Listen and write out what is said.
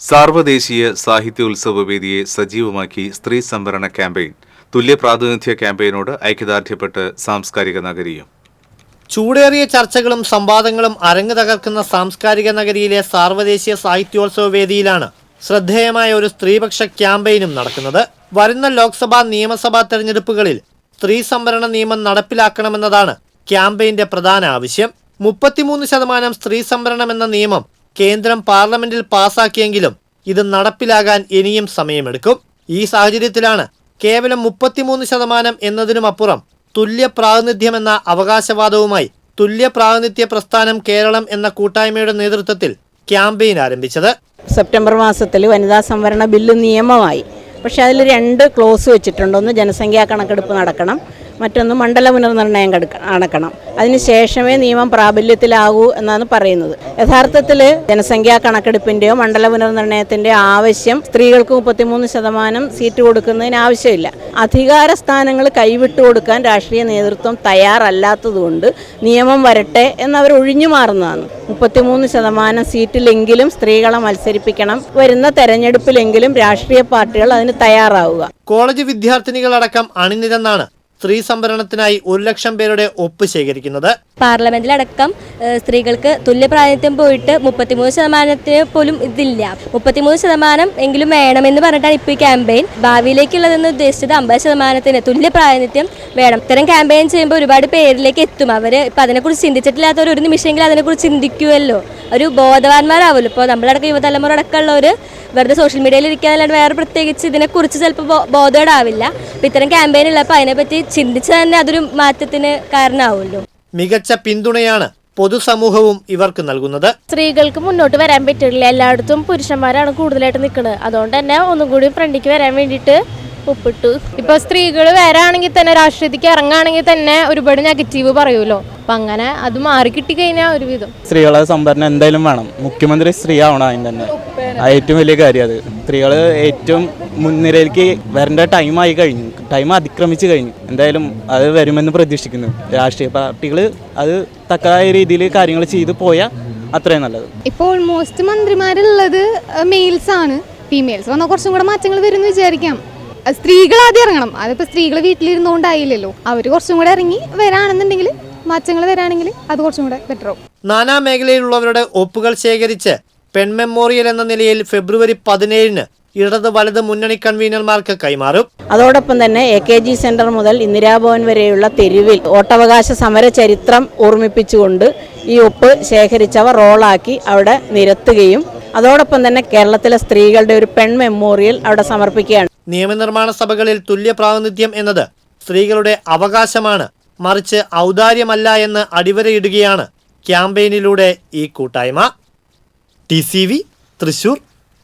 സാർവദേശീയ സാഹിത്യോത്സവ വേദിയെ സജീവമാക്കി സ്ത്രീ സംവരണ ക്യാമ്പയിൻ. തുല്യ പ്രാതിനിധ്യ ക്യാമ്പയിനോട് ഐക്യദാർഢ്യപ്പെട്ട് സാംസ്കാരിക നഗരിയും. ചൂടേറിയ ചർച്ചകളും സംവാദങ്ങളും അരങ്ങ് തകർക്കുന്ന സാംസ്കാരിക നഗരിയിലെ സാർവദേശീയ സാഹിത്യോത്സവ വേദിയിലാണ് ശ്രദ്ധേയമായ ഒരു സ്ത്രീപക്ഷ ക്യാമ്പയിനും നടക്കുന്നത്. വരുന്ന ലോക്സഭാ നിയമസഭാ തെരഞ്ഞെടുപ്പുകളിൽ സ്ത്രീ സംവരണ നിയമം നടപ്പിലാക്കണമെന്നതാണ് ക്യാമ്പയിന്റെ പ്രധാന ആവശ്യം. മുപ്പത്തിമൂന്ന് ശതമാനം സ്ത്രീ സംവരണം എന്ന നിയമം കേന്ദ്രം പാർലമെന്റിൽ പാസാക്കിയെങ്കിലും ഇത് നടപ്പിലാകാൻ ഇനിയും സമയമെടുക്കും. ഈ സാഹചര്യത്തിലാണ് കേവലം മുപ്പത്തിമൂന്ന് ശതമാനം എന്നതിനുമപ്പുറം തുല്യ പ്രാതിനിധ്യം എന്ന അവകാശവാദവുമായി തുല്യ പ്രാതിനിധ്യ പ്രസ്ഥാനം കേരളം എന്ന കൂട്ടായ്മയുടെ നേതൃത്വത്തിൽ ക്യാമ്പയിൻ ആരംഭിച്ചത്. സെപ്റ്റംബർ മാസത്തിൽ വനിതാ സംവരണ ബില്ല് നിയമമായി. പക്ഷേ അതിൽ രണ്ട് ക്ലോസ് വെച്ചിട്ടുണ്ട്. ഒന്ന് ജനസംഖ്യാ കണക്കെടുപ്പ് നടക്കണം. മറ്റൊന്ന് മണ്ഡല പുനർനിർണയം നടക്കണം അതിന് ശേഷമേ നിയമം പ്രാബല്യത്തിലാകൂ എന്നാണ് പറയുന്നത്. യഥാർത്ഥത്തിൽ ജനസംഖ്യാ കണക്കെടുപ്പിന്റെയോ മണ്ഡല പുനർനിർണയത്തിന്റെയോ ആവശ്യം സ്ത്രീകൾക്ക് മുപ്പത്തിമൂന്ന് ശതമാനം സീറ്റ് കൊടുക്കുന്നതിന് ആവശ്യമില്ല. അധികാര സ്ഥാനങ്ങൾ കൈവിട്ടു കൊടുക്കാൻ രാഷ്ട്രീയ നേതൃത്വം തയ്യാറല്ലാത്തതുകൊണ്ട് നിയമം വരട്ടെ എന്നവർ ഒഴിഞ്ഞു മാറുന്നതാണ്. മുപ്പത്തിമൂന്ന് ശതമാനം സീറ്റിലെങ്കിലും സ്ത്രീകളെ മത്സരിപ്പിക്കണം. വരുന്ന തെരഞ്ഞെടുപ്പിലെങ്കിലും രാഷ്ട്രീയ പാർട്ടികൾ അതിന് തയ്യാറാവുക. കോളേജ് വിദ്യാർത്ഥിനികളടക്കം അണിനിരന്നാണ്. സ്ത്രീ സംവരണത്തിനായി ഒരു ലക്ഷം പേരുടെ ഒപ്പ് ശേഖരിക്കുന്നത്. പാർലമെന്റിലടക്കം സ്ത്രീകൾക്ക് തുല്യ പ്രാതിനിധ്യം പോയിട്ട് മുപ്പത്തിമൂന്ന് ശതമാനത്തിന് പോലും ഇതില്ല. മുപ്പത്തിമൂന്ന് ശതമാനം എങ്കിലും വേണമെന്ന് പറഞ്ഞിട്ടാണ് ഇപ്പോൾ ഈ ക്യാമ്പയിൻ. ഭാവിയിലേക്കുള്ളതെന്ന് ഉദ്ദേശിച്ചത് അമ്പത് ശതമാനത്തിന് തുല്യ പ്രാതിനിധ്യം വേണം. ഇത്തരം ക്യാമ്പയിൻ ചെയ്യുമ്പോൾ ഒരുപാട് പേരിലേക്ക് എത്തും. അവർ ഇപ്പം അതിനെക്കുറിച്ച് ചിന്തിച്ചിട്ടില്ലാത്തവർ ഒരു നിമിഷമെങ്കിലും അതിനെക്കുറിച്ച് ചിന്തിക്കുമല്ലോ ഒരു ബോധവാന്മാരാവുമല്ലോ ഇപ്പോൾ നമ്മളടക്കം യുവതലമുറ അടക്കമുള്ളവർ വെറുതെ സോഷ്യൽ മീഡിയയിൽ ഇരിക്കാനല്ലാണ്ട് വേറെ പ്രത്യേകിച്ച് ഇതിനെക്കുറിച്ച് ചിലപ്പോൾ ബോധേടാവില്ല. അപ്പോൾ ഇത്തരം ക്യാമ്പയിൻ ഉള്ളപ്പോൾ അതിനെപ്പറ്റി ചിന്തിച്ച് തന്നെ അതൊരു മാറ്റത്തിന് കാരണമാവുമല്ലോ. മികച്ച പിന്തുണയാണ് പൊതുസമൂഹവും ഇവർക്ക് നൽകുന്നത്. സ്ത്രീകൾക്ക് മുന്നോട്ട് വരാൻ പറ്റില്ല എല്ലായിടത്തും പുരുഷന്മാരാണ് കൂടുതലായിട്ട് നിൽക്കുന്നത്. അതുകൊണ്ട് തന്നെ ഒന്നും കൂടി ഫ്രണ്ടിക്ക് വരാൻ വേണ്ടിയിട്ട് ഒപ്പിട്ടു. ഇപ്പൊ സ്ത്രീകൾ വരാണെങ്കിൽ തന്നെ രാഷ്ട്രീയത്തിക്ക് ഇറങ്ങുകയാണെങ്കിൽ തന്നെ ഒരുപാട് നെഗറ്റീവ് പറയുമല്ലോ. അപ്പൊ അങ്ങനെ അത് മാറി കിട്ടി കഴിഞ്ഞാൽ ഒരുവിധം. സ്ത്രീകളെ സംഭരണം എന്തായാലും വേണം. മുഖ്യമന്ത്രി സ്ത്രീ ആവണം അതിന് തന്നെ. ഏറ്റവും വലിയ കാര്യം അത്. സ്ത്രീകൾ ഏറ്റവും മുൻനിരയിലേക്ക് വരേണ്ട ടൈമായി കഴിഞ്ഞു. ടൈം അതിക്രമിച്ചു കഴിഞ്ഞു. എന്തായാലും അത് വരുമെന്ന് പ്രതീക്ഷിക്കുന്നു. രാഷ്ട്രീയ പാർട്ടികൾ അത് തക്കതായ രീതിയിൽ കാര്യങ്ങൾ ചെയ്തു പോയാൽ അത്രയും നല്ലത്. ഇപ്പോൾ ഓൾമോസ്റ്റ് മന്ത്രിമാരുള്ളത് മെയിൽസ് ആണ്. ഫീമെയിൽസ് വന്നാൽ കുറച്ചും കൂടെ മാറ്റങ്ങൾ വരുമെന്ന് വിചാരിക്കാം. സ്ത്രീകൾ ആദ്യം ഇറങ്ങണം. അതിപ്പോൾ സ്ത്രീകൾ വീട്ടിലിരുന്നുകൊണ്ടായില്ലല്ലോ അവർ കുറച്ചും കൂടെ ഇറങ്ങി വരാണെന്നുണ്ടെങ്കിൽ മാറ്റങ്ങൾ വരാണെങ്കിൽ അത് കുറച്ചും കൂടെ ബെറ്റർ ആവും. നാനാ മേഖലയിലുള്ളവരുടെ ഒപ്പുകൾ ശേഖരിച്ച് പെൺ മെമ്മോറിയൽ എന്ന നിലയിൽ ഫെബ്രുവരി പതിനേഴിന് ഇടത് വലത് മുന്നണി കൺവീനർമാർക്ക് കൈമാറും. അതോടൊപ്പം തന്നെ എ കെ ജി സെന്റർ മുതൽ ഇന്ദിരാഭവൻ വരെയുള്ള തെരുവിൽ ഓട്ടവകാശ സമര ചരിത്രം ഓർമ്മിപ്പിച്ചുകൊണ്ട് ഈ ഒപ്പ് ശേഖരിച്ചവ റോളാക്കി അവിടെ നിരത്തുകയും അതോടൊപ്പം തന്നെ കേരളത്തിലെ സ്ത്രീകളുടെ ഒരു പെൺ മെമ്മോറിയൽ അവിടെ സമർപ്പിക്കുകയാണ്. നിയമനിർമ്മാണ സഭകളിൽ തുല്യ പ്രാതിനിധ്യം എന്നത് സ്ത്രീകളുടെ അവകാശമാണ്. മറിച്ച് ഔദാര്യമല്ല എന്ന് അടിവരയിടുകയാണ് ക്യാമ്പയിനിലൂടെ ഈ കൂട്ടായ്മ. T C V Thrissur